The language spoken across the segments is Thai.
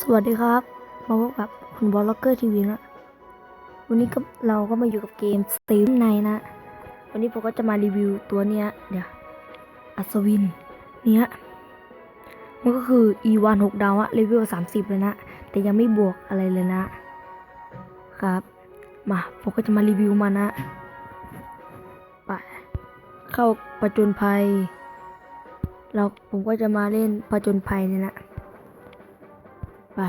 สวัสดีครับ มาพบกับคุณบอลล็อกเกอร์ทีวีนะ วันนี้ก็เราก็มาอยู่กับเกมสตีมในนะ วันนี้ผมก็จะมารีวิวตัวเนี้ย เดี๋ยว อัศวิน เนี้ย มันก็คือ E1 6ดาวอะเลเวล30เลยนะ แต่ยังไม่บวกอะไรเลยนะ ครับ มาผมก็จะมารีวิวมันนะ ไป เข้าประจนภัย เราผมก็จะมาเล่นประจนภัยเนี่ยนะ ไป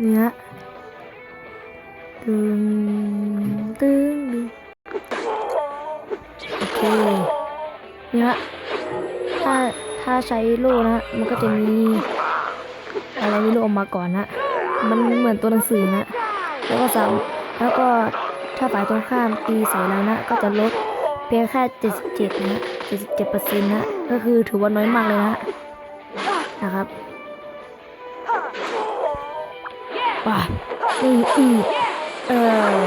เนื้อตึงตึงตึงโอเคเนื้อถ้าถ้าใช้โล่นะ มันก็จะมีอะไรไม่รู้ออกมาก่อนนะ มันเหมือนตัวหนังสือนะ แล้วก็สามแล้วก็ถ้าฝ่ายตรงข้ามตีใส่แล้วนะ ก็จะลดเพียงแค่77นะ77%นะ ก็คือถือว่าน้อยมากเลยนะ นะครับป่ะนี่อีเออ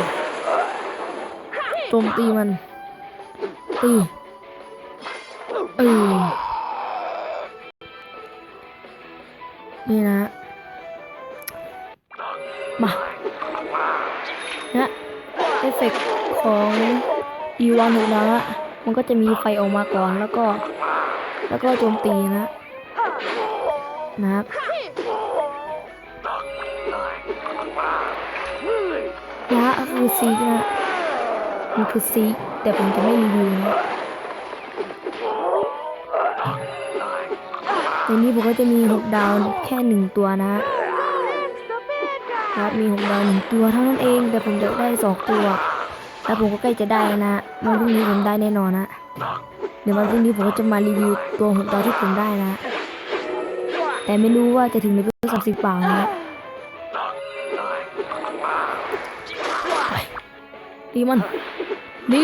โจมตีมัน ตีเออนี่นะ มาเนี่ยเอฟเฟกต์ของอีวานหกนะมันก็จะมีไฟออกมาก่อนแล้วก็ แล้วก็โจมตีนะ นะครับยะก็คือซีกนะมันคือซีกแต่ผมจะไม่รีวิวนะในนี้ผมก็จะมีหกดาวแค่หนึ่งตัวนะครับมีหกดาวหนึ่งตัวเท่านั้นเอง แต่ผมจะได้สองตัว แล้วผมก็ใกล้จะได้นะวันพรุ่งนี้ผมได้แน่นอนนะเดี๋ยววันพรุ่งนี้ผมก็จะมารีวิวตัวหกดาวที่ผมได้นะ แต่ไม่รู้ว่าจะถึงเลเวลสามสิบเปล่านะไปดีมันดี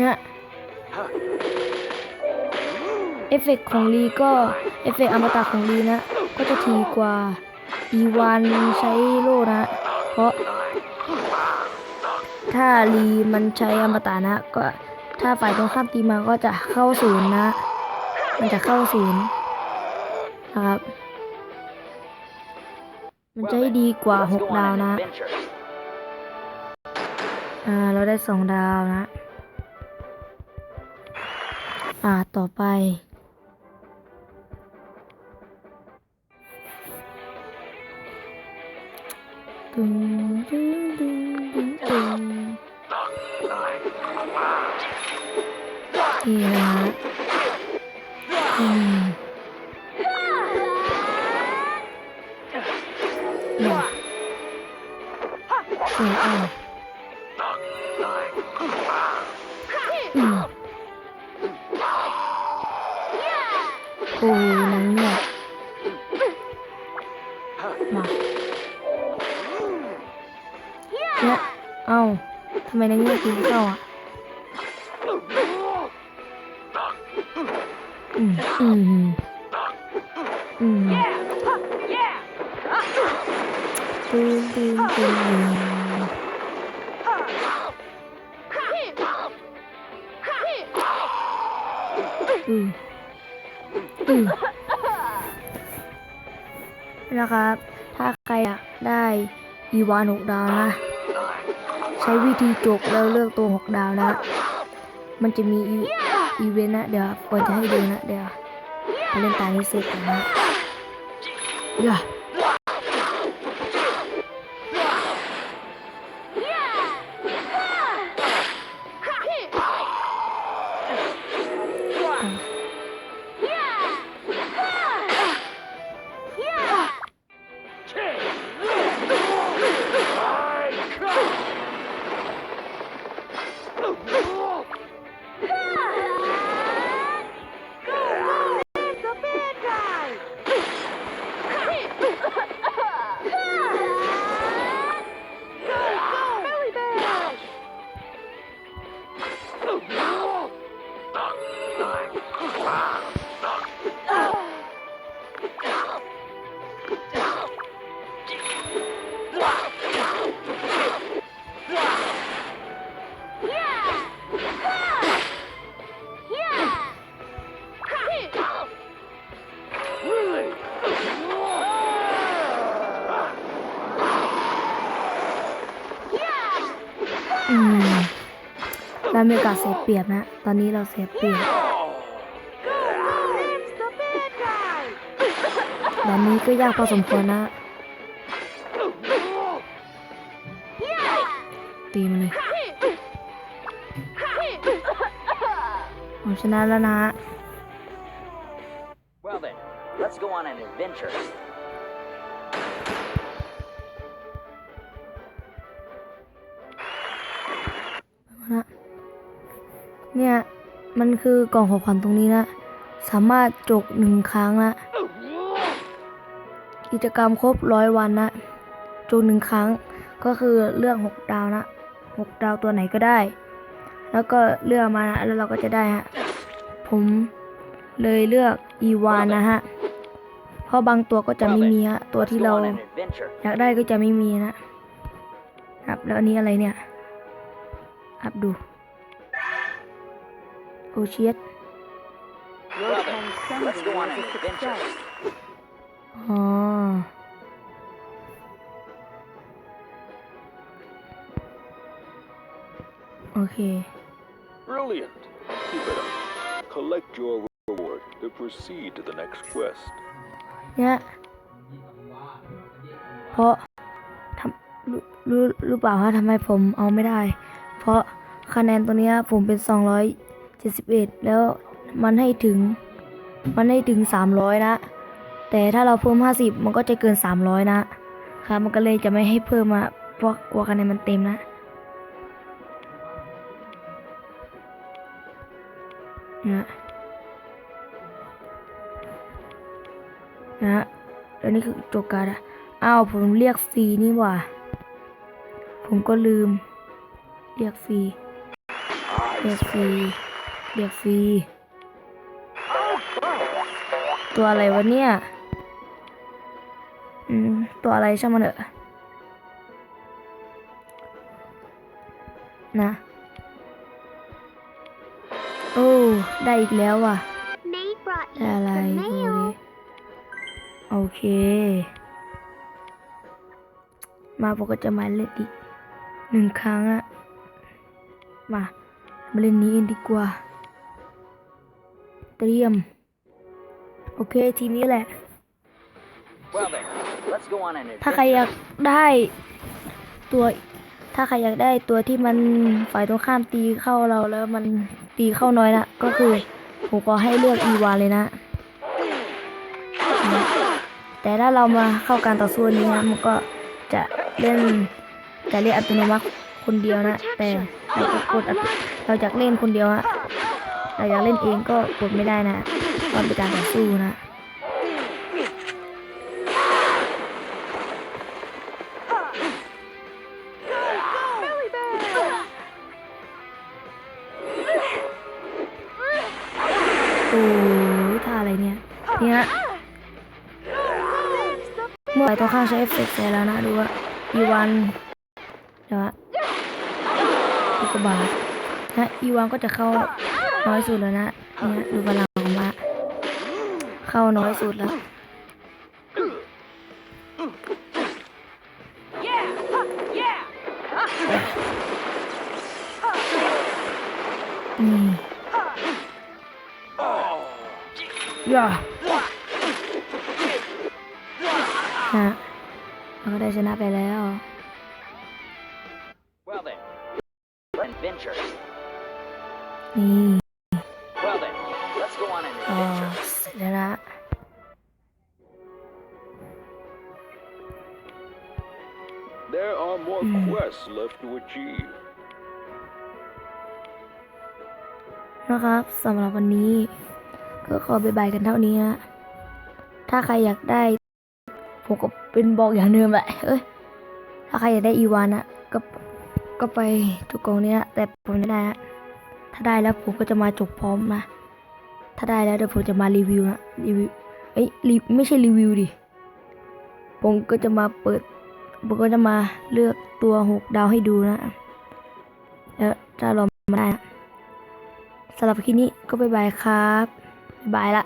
นี่ยเอฟเฟกต์ของลีก็ เอฟเฟกต์อมตะของลีนะ ก็จะทีกว่า E1 ใช้โล่นะ เพราะ ถ้าลีมันใช้อมตะนะก็ ถ้าฝ่ายตรงข้ามตีมาก็จะเข้าศูนย์นะ มันจะเข้าศูนย์นะครับ มันจะให้ดีกว่าหกดาวนะ อ่า เราได้สองดาวนะ อ่า ต่อไป เนี่ยเอออะอืมโอ้ยนังเนี่ยมาเนี่ยเอ้าทำไมนังเนี่ยกินข้าอะอืมอืมอืม ตึงตึงตึงอืมอืมนะครับ ถ้าใครอยากได้อีวานหกดาวนะ ใช้วิธีจกแล้วเลือกตัวหกดาวนะ มันจะมีอีอีเวนต์นะ เดี๋ยวก่อนจะให้ดูนะ เดี๋ยวเล่นตานี้เสร็จนนะเดี๋ยว มีโอกาสเสียเปรียบนะ ตอนนี้เราเสียเปรียบด่านนี้ก็ยากพอสมควรนะตีมันเลยผมชนะแล้วนะ Well then, let's go on an adventure. เนี่ย มันคือกล่องของขวัญตรงนี้นะ สามารถจกหนึ่งครั้งนะ กิจกรรมครบร้อยวันนะ จกหนึ่งครั้งก็คือเลือกหกดาวนะหกดาวตัวไหนก็ได้ แล้วก็เลือกมานะแล้วเราก็จะได้ฮะ ผมเลยเลือกอีวานนะฮะ เพราะบางตัวก็จะไม่มีฮะ ตัวที่เราอยากได้ก็จะไม่มีนะครับ แล้วอันนี้อะไรเนี่ยอับดู เชีย Well then, let's go on an adventure. อ๋อโอเค Brilliant. Keep it up. Collect your reward to proceed to the next quest. เนี่ยเพราะทำรู้รู้รู้เปล่าฮะทำไมผมเอาไม่ได้ เพราะคะแนนตัวเนี้ยผมเป็น 71 แล้วมันให้ถึง มันให้ถึง 300 นะ แต่ถ้าเราเพิ่ม 50 มันก็จะเกิน 300 นะครับ มันก็เลยจะไม่ให้เพิ่มมาเพราะกลัวคะแนนมันเต็มนะ นะนะแล้วนี่คือโจกการอะอ้าวผมเรียกซีนี่ว่า ผมก็ลืม เรียกซีเรียกซี เรียกซีตัวอะไรวะเนี่ย อืม ตัวอะไรช่างมันเถอะนะโอ้ ได้อีกแล้วว่ะได้อะไร some ดูดิ mail. โอเค มาผมก็จะมาเล่นอีกหนึ่งครั้งอะมามาเล่นนี้กันดีกว่า เตรียม โอเค ทีนี้แหละ Well then, let's go on an ถ้าใคร adventure. อยากได้ตัว ถ้าใครอยากได้ตัวที่มันฝ่ายตรงข้ามตีเข้าเราแล้วมันตีเข้าน้อยนะก็คือผมก็ให้เลือกอีวาเลยนะ แต่ถ้าเรามาเข้าการต่อสู้นี้นะมันก็จะเล่นจะเล่นอัตโนมัติคนเดียวนะ แต่เราจะกดอัตเราอยากเล่นคนเดียวอะ เราอยากเล่นเองก็กดไม่ได้นะตอนเป็นการต่อสู้นะโอ้ท่าอะไรเนี่ยเนี่ยเมื่อไหร่ตัวข้างใช้เอฟเฟกต์เสร็จแล้วนะดูว่าอีวันเดี๋ยวอะอีกบาทนะอีวันก็จะเข้า น้อยสุดแล้วนะเนี่ยดูพลังของมาเข้าน้อยสุดแล้วอืมย่าฮะเราก็ได้ชนะไปแล้ว Well then, adventure. นี่ US left to achieve. นะครับสำหรับวันนี้ ก็ขอบายบายกันเท่านี้นะถ้าใครอยากได้ผมก็เป็นบอกอย่างเดิมแหละเอ้ยถ้าใครอยากได้อีวานอะก็ก็ไปทุกกองเนี้ยแต่ผมไม่ได้ฮะถ้าได้แล้วผมก็จะมาจบพร้อมนะ ถ้าได้แล้วเดี๋ยวผมจะมารีวิวนะรีวิวเอ้ยรีไม่ใช่รีวิวดิผมก็จะมาเปิด ผมก็จะมาเลือกตัวหกดาวให้ดูนะ แล้วจะลองมาได้นะสำหรับคลิปนี้ก็บายบายครับบ๊ายบายละ